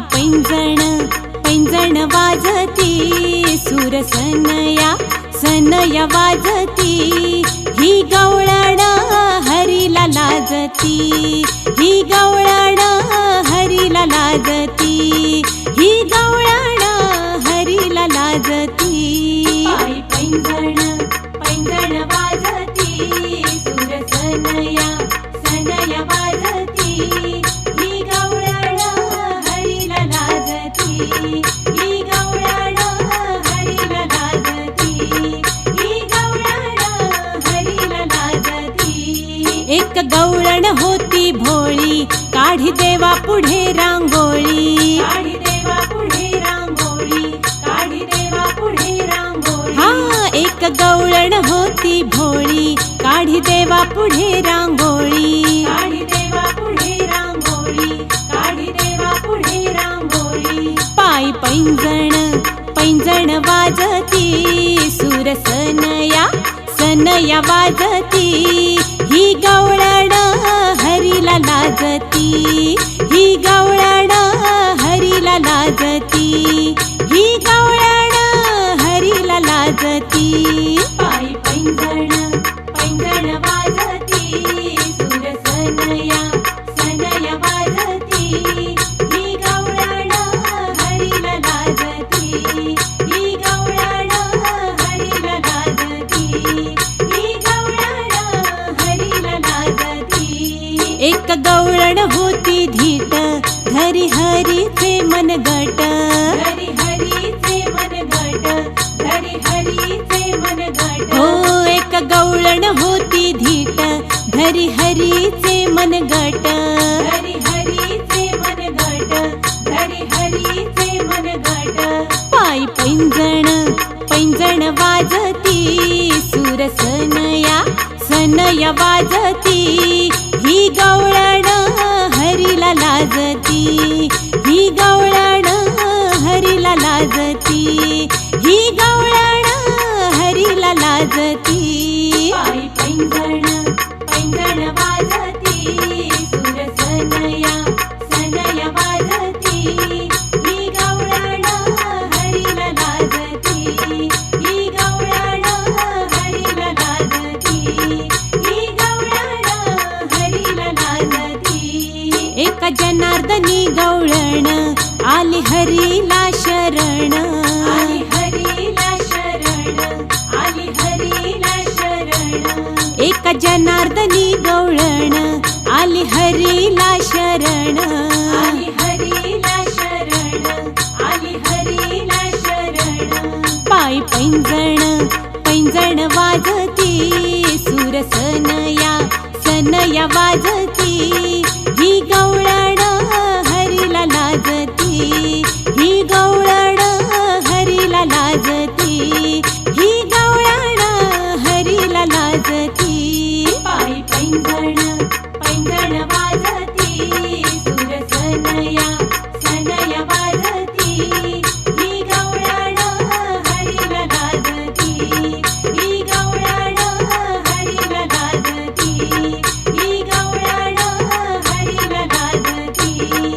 पैंजण पैंजण वाजती सुरसनया सनया वाजती. ही गवळण हरीला लाजती ही गवळण हरीला लाजती. ही गवळण हरीला लाजती. पायी पैंजण पैंजण वाजती. एक गवळण होती भोळी काढी देवा पुढे रांगोळी. काढी देवा पुढे रांगोळी काढी देवा पुढे रांगोळी. हा एक गवळण होती भोळी काढी देवा पुढे रांगोळी. पाय पैंजण पैंजण वाजती सुरसनया सनया वाजती. एक गवळण होती धीट धरी हरीचे मन गट धरी हरीचे मन गट धरी हरीचे मन गट हो एक गवळण होती धीट धरी हरीचे मन गट धरी हरीचे धरी पाय पैंजण पैंजण वाजती सुरसनया सनया वाजती. ही गवळण हरीला लाजती. ही गवळण हरीला लाजती. ही गवळण हरीला लाजती. पैंगण पैंगण वाजती. एका जनार्दनी गवळण? आली हरीला शरण. आली हरीला शरण. आली हरीला शरण. एका जनार्दनी गवळण. आली हरीला शरण. आली हरीला शरण. आली हरीला शरण. पाय पैंजण पैंजण वाजती. सुरसनया सनया वाजती. ही Thank you.